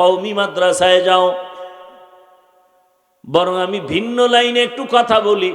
কৌমি মাদ্রাসায় যাও। বরং আমি ভিন্ন লাইনে একটু কথা বলি।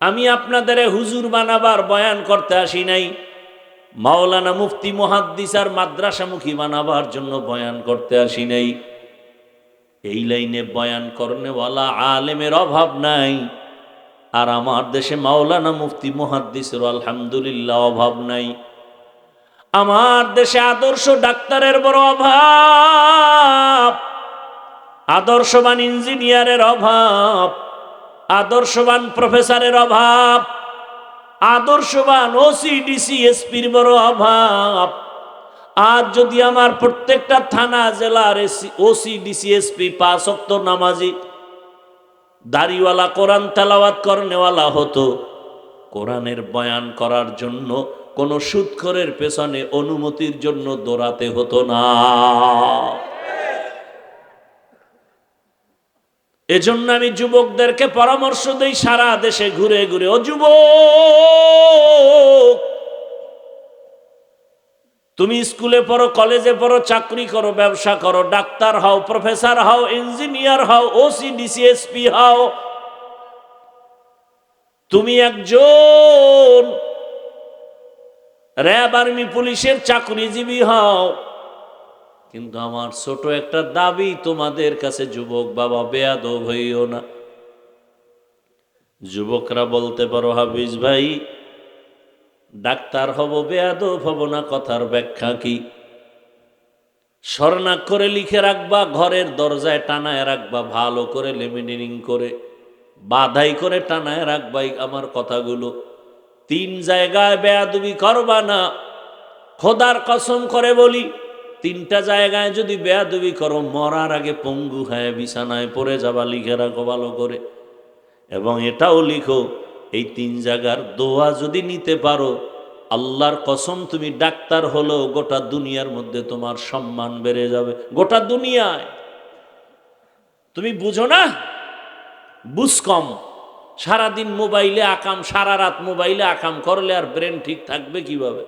আমি আপনাদের হুজুর বানাবার বয়ান করতে আসি নাই। মাওলানা মুফতি মহাদ্দিস আর মাদ্রাসামুখী বানাবার জন্য বয়ান করতে আসি নাই। এই লাইনে বয়ান করনেওয়ালা আলেমের অভাব নাই। আর আমার দেশে মাওলানা মুফতি মহাদ্দিসের আলহামদুলিল্লাহ অভাব নাই। আমার দেশে আদর্শ ডাক্তারের বড় অভাব, আদর্শবান ইঞ্জিনিয়ারের অভাব, আদর্শবান প্রফেসরের অভাব, আদর্শবান ওসি ডিসি এসপির বড় অভাব। আর যদি আমার প্রত্যেকটা থানা জেলার ওসি ডিসি এসপি পাঁচ অক্ত নামাজি, দাড়িওয়ালা কোরআন তেলাওয়াত করনেওয়ালা হতো। কোরআনের বয়ান করার জন্য কোনো সুৎখরের পেছনে অনুমতির জন্য দৌড়াতে হতো না। এজন্য আমি যুবকদেরকে পরামর্শ দেই সারা দেশে ঘুরে ঘুরে। ও যুবক, তুমি স্কুলে পড়ো, কলেজে পড়ো, চাকরি করো, ব্যবসা করো, ডাক্তার হও, প্রফেসর হও, ইঞ্জিনিয়ার হও ওসি ডিসিএসপি হও। তুমি একজন র্যাব আর্মি পুলিশের চাকরিজীবী হও। কিন্তু আমার ছোট একটা দাবি তোমাদের কাছে, যুবক বাবা, বেয়াদব হইও না। যুবকরা বলতে পারো, হাফিজ ভাই, ডাক্তার হব, বেয়াদব হব না, কথার ব্যাখ্যা কি? স্বর্ণাক্ষরে লিখে রাখবা, ঘরের দরজায় টানায় রাখবা, ভালো করে লেমিনেরিং করে, বাধাই করে টানায় রাখবাই আমার কথাগুলো। তিন জায়গায় বেয়াদবি করবা না। খোদার কসম করে বলি, তিনটা জায়গায় যদি বেয়াদবি করো, মরার আগে পঙ্গু হয়ে বিছানায় পড়ে যাবা, লিখে রাখো ভালো করে। এবং এটাও লিখো, এই তিন জায়গার দোয়া যদি নিতে পারো, আল্লাহর কসম তুমি ডাক্তার হলো গোটা দুনিয়ার মধ্যে তোমার সম্মান বেড়ে যাবে। গোটা দুনিয়ায়। তুমি বুঝো না? বুঝ কম। সারাদিন মোবাইলে আকাম, সারা রাত মোবাইলে আকাম, করলে আর ব্রেন ঠিক থাকবে কীভাবে?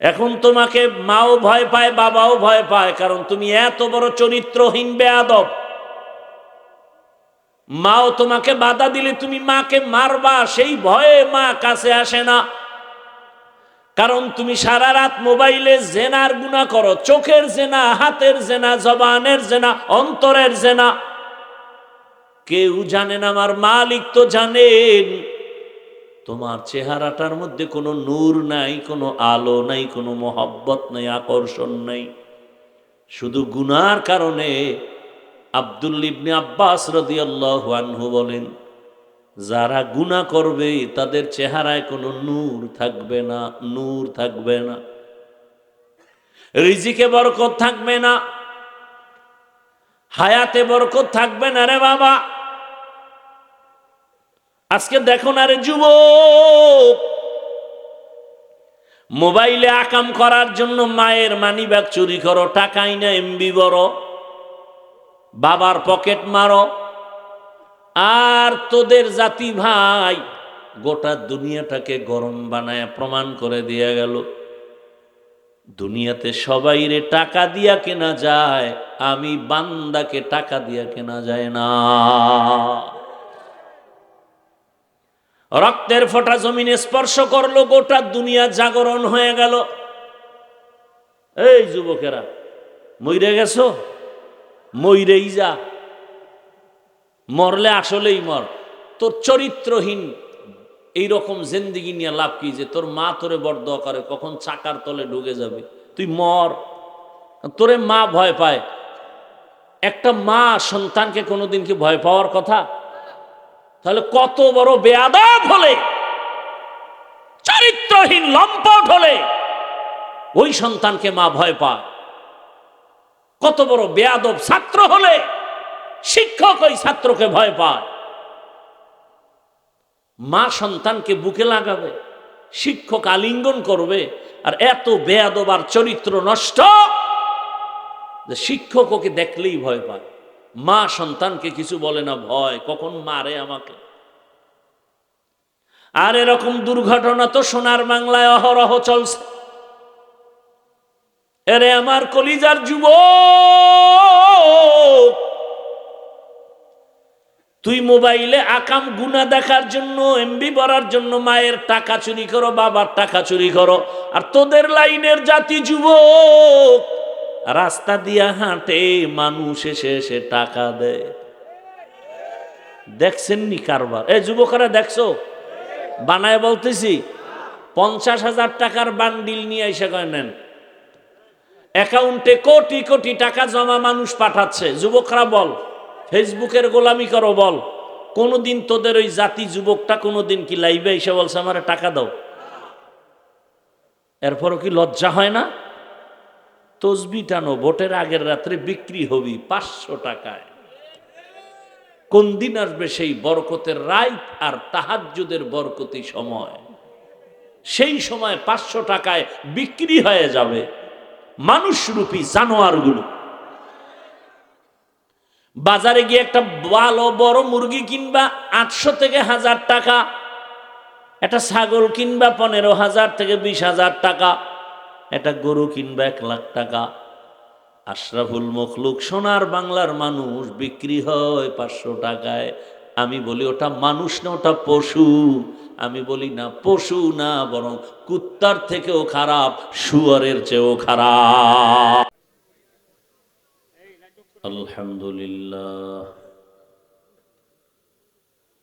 এখন তোমাকে মাও ভয় পায়, বাবাও ভয় পায়, কারণ তুমি এত বড় চরিত্রহীন বেয়াদব। মাও তোমাকে বাধা দিলে তুমি মাকে মারবা, সেই ভয়ে মা কাছে আসে না। কারণ তুমি সারা রাত মোবাইলে জেনার গুণা করো, চোখের জেনা হাতের জেনা জবানের জেনা অন্তরের জেনা কেউ জানেন আমার মালিক তো জানেন। তোমার চেহারাটার মধ্যে কোনো নূর নাই, কোনো আলো নাই, কোনো মহব্বত নাই, আকর্ষণ নাই। শুধু গুনার কারণে আব্দুল ইবনে আব্বাস রদিয়াল্লাহু আনহু বলেন, যারা গুনাহ করবে, তাদের চেহারায় কোনো নূর থাকবে না, নূর থাকবে না। রিজিকে বরকত থাকবে না, হায়াতে বরকত থাকবে না রে বাবা। আজকে দেখো না রে যুবক। মোবাইলে আকাম করার জন্য মায়ের মানি ব্যাগ চুরি করো, টাকাই না এমবি বড়। বাবার পকেট মারো। আর তোদের জাতি ভাই গোটা দুনিয়াটাকে গরম বানায় প্রমাণ করে দিয়া গেল। দুনিয়াতে সবাই রে টাকা দিয়া কেনা যায়, আমি বান্দাকে টাকা দিয়া কেনা যায় না। রক্তের ফোঁটা জমিনে স্পর্শ করল, গোটা দুনিয়া জাগরণ হয়ে গেল। এই যুবকেরা, মইরে গেছো? মইরেই যা। মরলে আসলেই মর। তোর চরিত্রহীন এইরকম জেন্দিগি নিয়ে লাভ কি যে তোর মা তোরে বড় করে, কখন চাকার তলে ঢুকে যাবে? তুই মর। তোরে মা ভয় পায়। একটা মা সন্তানকে কোনোদিন কি ভয় পাওয়ার কথা? তাহলে কত বড় বেয়াদব হলে, চরিত্রহীন লম্পট হলে ওই সন্তানকে মা ভয় পায়। কত বড় বেয়াদব ছাত্র হলে শিক্ষক ওই ছাত্রকে ভয় পায়। মা সন্তানকে বুকে লাগাবে, শিক্ষক আলিঙ্গন করবে, আর এত বেয়াদব আর চরিত্র নষ্ট যে শিক্ষক ওকে দেখলেই ভয় পায়। মা সন্তানকে কিছু বলে না, ভয়, কখন মারে আমাকে? আর এরকম দুর্ঘটনা তো সোনার বাংলায় অহরহ চলছে। এরে আমার কলিজার যুব তুই মোবাইলে আকাম গুনা দেখার জন্য, এমবি ভরার জন্য মায়ের টাকা চুরি করো, বাবার টাকা চুরি করো, আর তোদের লাইনের জাতি যুবক রাস্তা দিয়া হাঁটে, মানুষ এসে এসে টাকা দেয়। দেখছেন নি কারবার? এ যুবকরা দেখছ? বানায় বলতেছি, পঞ্চাশ হাজার টাকার বান্ডিল নিয়ে এসে নেন। অ্যাকাউন্টে কোটি কোটি টাকা জমা মানুষ পাঠাচ্ছে। যুবকরা বল, ফেসবুকের গোলামি করো বল, কোনোদিন তোদের ওই জাতি যুবকটা কোনোদিন কি লাইভে এসে বলছে, আমার টাকা দাও। এরপরও কি লজ্জা হয় না? তসবি টানো, ভোটের আগের রাত্রে বিক্রি হবি পাঁচশো টাকায়। কোন দিন আসবে সেই বরকতের রাইত আর তাহাজ্জুদের বরকতি সময়? সেই সময় পাঁচশো টাকায় বিক্রি হয়ে যাবে মানুষরূপী জানোয়ারগুলো। বাজারে গিয়ে একটা ভালো বড় মুরগি কিনবা, আটশো থেকে হাজার টাকা। একটা ছাগল কিনবা, পনেরো হাজার থেকে বিশ হাজার টাকা। একটা গরু কিনবা এক লাখ টাকা। আশরাফুল মখলুক সোনার বাংলার মানুষ, বিক্রি হয় পাঁচশো টাকায়। আমি বলি, ওটা মানুষ না, ওটা পশু। আমি বলি, না, পশু না, বরং কুত্তার থেকেও খারাপ, শুয়ারের চেয়েও খারাপ। আলহামদুলিল্লাহ।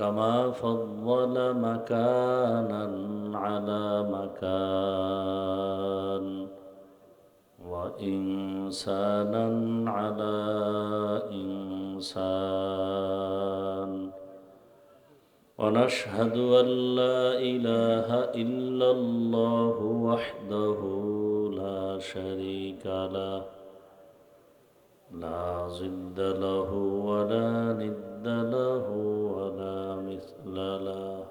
كما فضل مكانا على مكان وإنسانا على إنسان ونشهد أن لا إله إلا الله وحده لا شريك له لا ضد له ولا ند له مثل له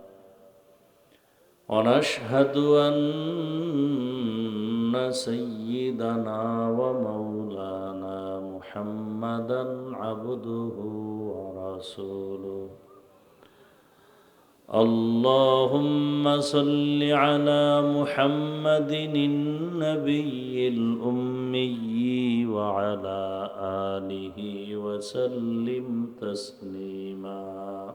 ونشهد أن سيدنا ومولانا محمدا عبده ورسوله اللهم صل على محمد النبي الأمي وعلى آله وسلم تسليما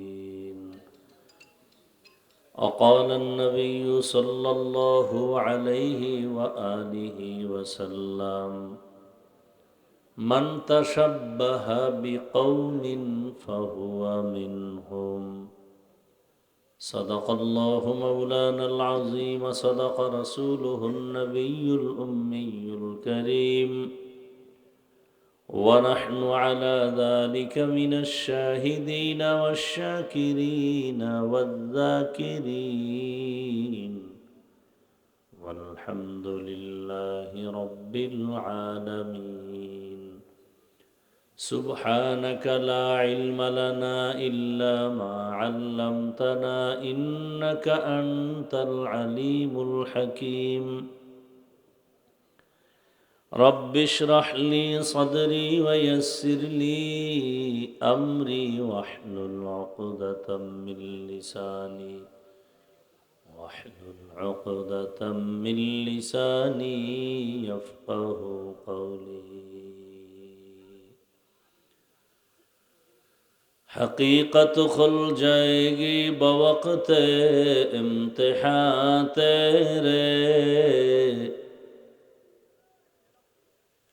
وقال النبي صلى الله عليه وآله وسلم من تشبه بقوم فهو منهم. صدق الله مولانا العظيم صدق رسوله النبي الأمي الكريم. ونحن على ذلك من الشاهدين والشاكرين والذاكرين. والحمد لله رب العالمين. سبحانك لا علم لنا إلا ما علمتنا إنك أنت العليم الحكيم. رب اشرح لي صدري ويسر لي أمري واحلل عقدة من لساني واحلل عقدة من لساني يفقه قولي. حقیقت کھل جائے گی بوقت امتحان تیرے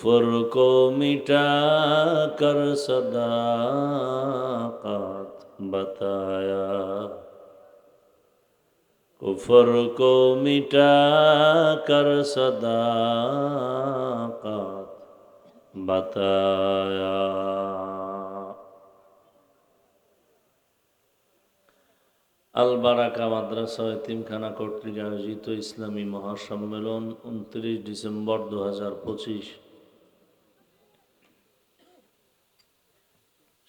কুফর को मिटा कर सदाकत बताया कुफर को मिटा कर सदाकत बताया আলবারাকা মাদ্রাসা এতিমখানা কর্তৃক আয়োজিত ইসলামী মহাসম্মেলন উনত্রিশ ডিসেম্বর দু হাজার পঁচিশ।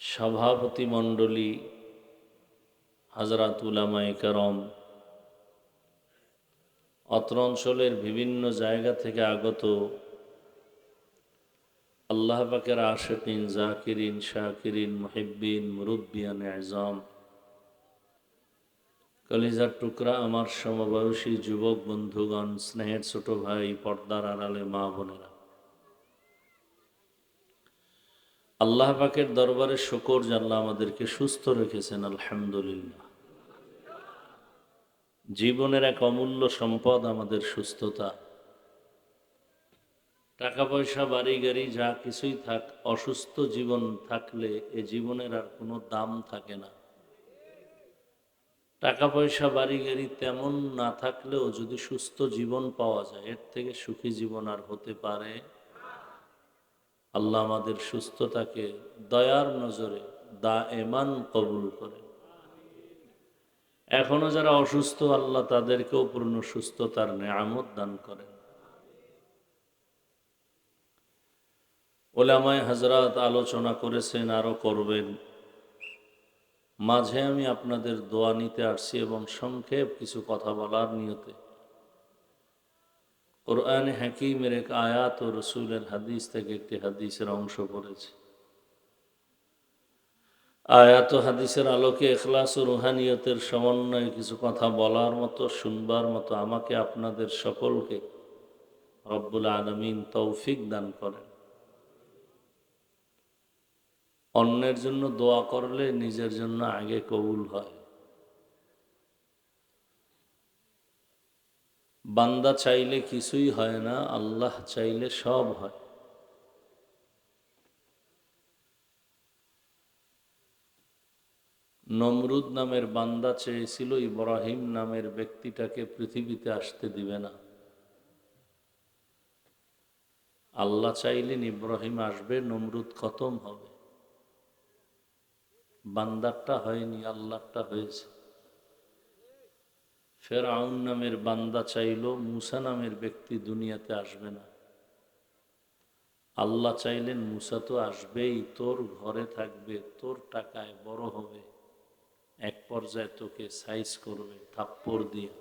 সভাপতি মণ্ডলী, হাজরাত উলামায়ে করম, অত্র অঞ্চলের বিভিন্ন জায়গা থেকে আগত আল্লাহ পাকের আশেকিন জাকিরিন, শাকিরিন, মুহিব্বিন, মুরব্বিয়ান আজম কলিজার টুকরা আমার সমবয়সী যুবক বন্ধুগণ, স্নেহের ছোট ভাই, পর্দার আড়ালে মা বোনেরা। আল্লাহ পাকের দরবারে শকর জানলা আমাদেরকে সুস্থ রেখেছেন, আলহামদুলিল্লাহ। জীবনের এক অমূল্য সম্পদ আমাদের সুস্থতা। টাকা পয়সা, বাড়ি গাড়ি, যা কিছুই থাক, অসুস্থ জীবন থাকলে এ জীবনের আর কোনো দাম থাকে না। টাকা পয়সা, বাড়ি গাড়ি তেমন না থাকলেও যদি সুস্থ জীবন পাওয়া যায়, এর থেকে সুখী জীবন আর হতে পারে আল্লাহ আমাদের সুস্থতাকে দয়ার নজরে দা এমান কবুল করে। এখনও যারা অসুস্থ, আল্লাহ তাদেরকেও পূর্ণ সুস্থতার নেয়ামত দান করেন। ওলামায় হাজরাত আলোচনা করেছেন, আরও করবেন। মাঝে আমি আপনাদের দোয়া নিতে আসছি এবং সংক্ষেপ কিছু কথা বলার নিয়তে। কোরআন হাকিমের এক আয়াত ও রসুলের হাদিস থেকে একটি হাদিসের অংশ পড়েছে আয়াত ও হাদিসের আলোকে এখলাস ও রুহানিয়তের সমন্বয়ে কিছু কথা বলার মতো শুনবার মতো আমাকে আপনাদের সকলকে রব্বুল আলমিন তৌফিক দান করেন অন্যের জন্য দোয়া করলে নিজের জন্য আগে কবুল হয় বান্দা চাইলে কিছুই হয় না, আল্লাহ চাইলে সব হয়। নমরুদ নামের বান্দা চেয়েছিল ইব্রাহিম নামের ব্যক্তিটাকে পৃথিবীতে আসতে দিবে না। আল্লাহ চাইলেন ইব্রাহিম আসবে, নমরুদ খতম হবে। বান্দারটা হয়নি আল্লাহটা হয়েছে। ফের আউন নামের বান্দা চাইল, মুসা নামের ব্যক্তি দুনিয়াতে আসবে না। আল্লাহ চাইলেন, মুসা তো আসবেই, তোর ঘরে থাকবে, তোর টাকায় বড় হবে। এক পর্যায়ে তোকে সাইজ করবে, থাপ্পড় দিয়ে।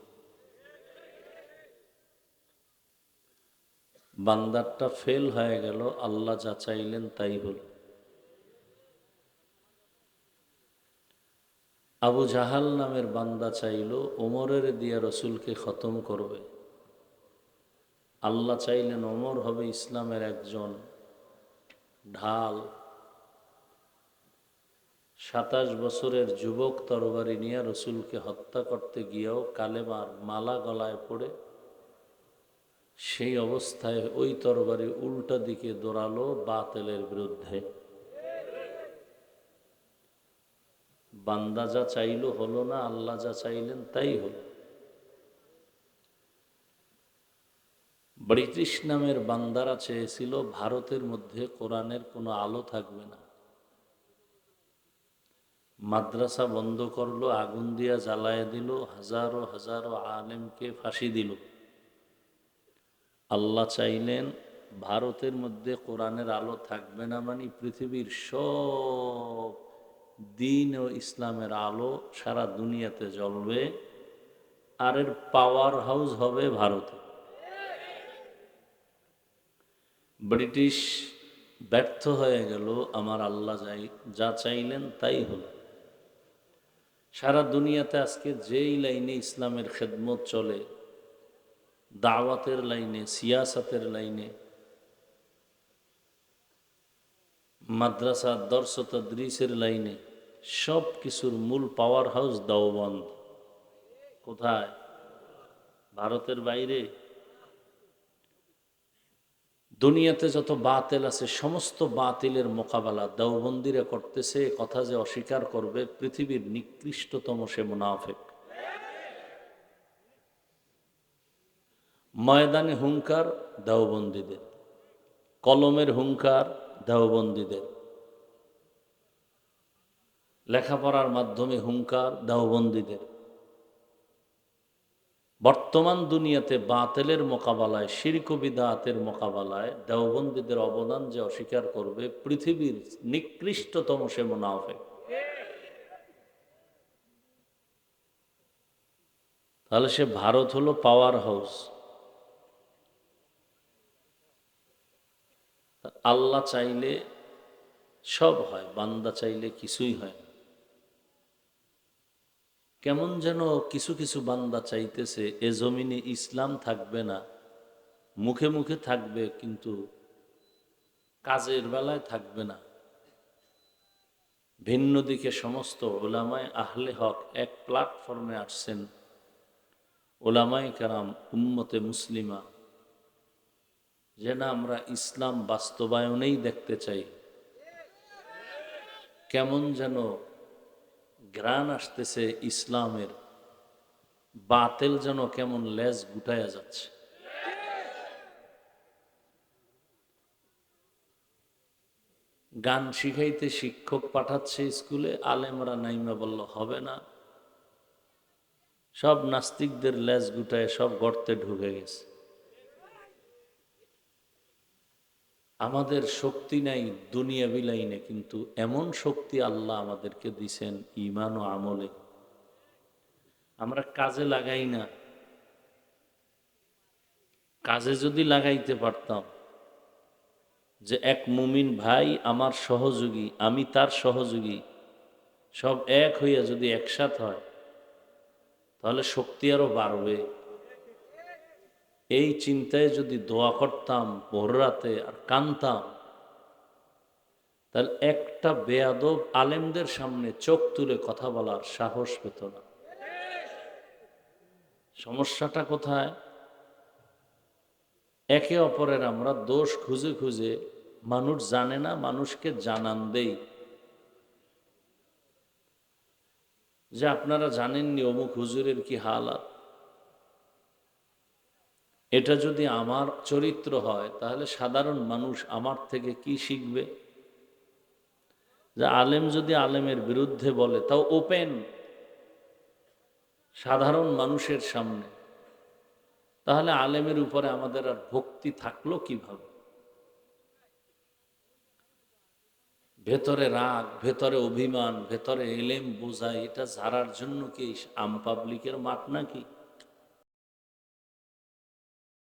বান্দারটা ফেল হয়ে গেল, আল্লাহ যা চাইলেন তাই হলো। আবু জাহাল নামের বান্দা চাইল ওমরের দিয়া রসুলকে খতম করবে। আল্লাহ চাইলেন ওমর হবে ইসলামের একজন ঢাল। সাতাশ বছরের যুবক তরবারি নিয়ে রসুলকে হত্যা করতে গিয়েও কালেমার মালা গলায় পড়ে। সেই অবস্থায় ওই তরবারি উল্টা দিকে দৌড়ালো বাতেলের বিরুদ্ধে। বান্দা যা চাইল হলো না, আল্লাহ যা চাইলেন তাই হলো। ব্রিটিশ নামের বান্দারা চেয়েছিল ভারতের মধ্যে কোরআনের কোনো আলো থাকবে না। মাদ্রাসা বন্ধ করল, আগুন দিয়া জ্বালায় দিল, হাজারো হাজারো আলেমকে ফাঁসি দিল। আল্লাহ চাইলেন ভারতের মধ্যে কোরআনের আলো থাকবে না মানে পৃথিবীর সব দিন ও ইসলামের আলো সারা দুনিয়াতে জ্বলবে, আর এর পাওয়ার হাউস হবে ভারতে। ব্রিটিশ ব্যর্থ হয়ে গেল, আমার আল্লাহ যাই, যা চাইলেন তাই হলো। সারা দুনিয়াতে আজকে যেই লাইনে ইসলামের খেদমত চলে, দাওয়াতের লাইনে, সিয়াসাতের লাইনে, মাদ্রাসা দর্শ তদ্রিসের লাইনে সব কিছুর মূল পাওয়ার হাউস দাওবন্দ। কোথায়? ভারতের বাইরে। দুনিয়াতে যত বাতিল আছে, সমস্ত বাতিলের মোকাবেলা দেওবন্দিরা করতেছে কথা যে অস্বীকার করবে পৃথিবীর নিকৃষ্টতম সে মুনাফেক। ময়দানে হুঙ্কার, দেওবন্দীদের। কলমের হুঙ্কার, দেওবন্দীদের। লেখাপড়ার মাধ্যমে হুঙ্কার, দেওবন্দীদের। বর্তমান দুনিয়াতে বাতেলের মোকাবেলায় শিরক বিদাতের মোকাবেলায় দেওবন্দীদের অবদান যে অস্বীকার করবে পৃথিবীর নিকৃষ্টতম সে মুনাফে তাহলে সে ভারত হলো পাওয়ার হাউস আল্লাহ চাইলে সব হয়, বান্দা চাইলে কিছুই হয় না। কেমন যেন কিছু কিছু বান্দা চাইতেছে, এ জমিনে ইসলাম থাকবে না, মুখে মুখে থাকবে, কিন্তু কাজের বেলায় থাকবে না। ভিন্ন দিকে সমস্ত ওলামায় আহলে হক এক প্ল্যাটফর্মে আসছেন। ওলামায় কারাম উম্মতে মুসলিমা যে না আমরা ইসলাম বাস্তবায়নেই দেখতে চাই। কেমন যেন গ্রান আসতেছে ইসলামের। বাতেল যেন কেমন লেজ গুটাইয়া যাচ্ছে। গান শিখাইতে শিক্ষক পাঠাচ্ছে স্কুলে, আলেমরা নাইমা বলল, হবে না। সব নাস্তিকদের লেজ গুটায় সব গর্তে ঢুকে গেছে। আমাদের শক্তি নাই দুনিয়া বিলাইনে কিন্তু এমন শক্তি আল্লাহ আমাদেরকে দিছেন ইমান ও আমলে। আমরা কাজে লাগাই না। কাজে যদি লাগাইতে পারতাম যে এক মুমিন ভাই আমার সহযোগী, আমি তার সহযোগী, সব এক হইয়া যদি একসাথ হয়, তাহলে শক্তি আরও বাড়বে। এই চিন্তায় যদি দোয়া করতাম, ভোর রাতে আর কানতাম তাহলে একটা বেয়াদব আলেমদের সামনে চোখ তুলে কথা বলার সাহস পেত না। সমস্যাটা কোথায়? একে অপরের আমরা দোষ খুঁজে খুঁজে মানুষ জানে না, মানুষকে জানান দেই। যে আপনারা জানেননি অমুক হুজুরের কি হালাত? এটা যদি আমার চরিত্র হয়, তাহলে সাধারণ মানুষ আমার থেকে কি শিখবে? যে আলেম যদি আলেমের বিরুদ্ধে বলে, তাও ওপেন, সাধারণ মানুষের সামনে, তাহলে আলেমের উপরে আমাদের আর ভক্তি থাকল কীভাবে? ভেতরে রাগ, ভেতরে অভিমান, ভেতরে এলেম বোঝায় এটা ঝাড়ার জন্য কি আম পাবলিকের মাঠ নাকি?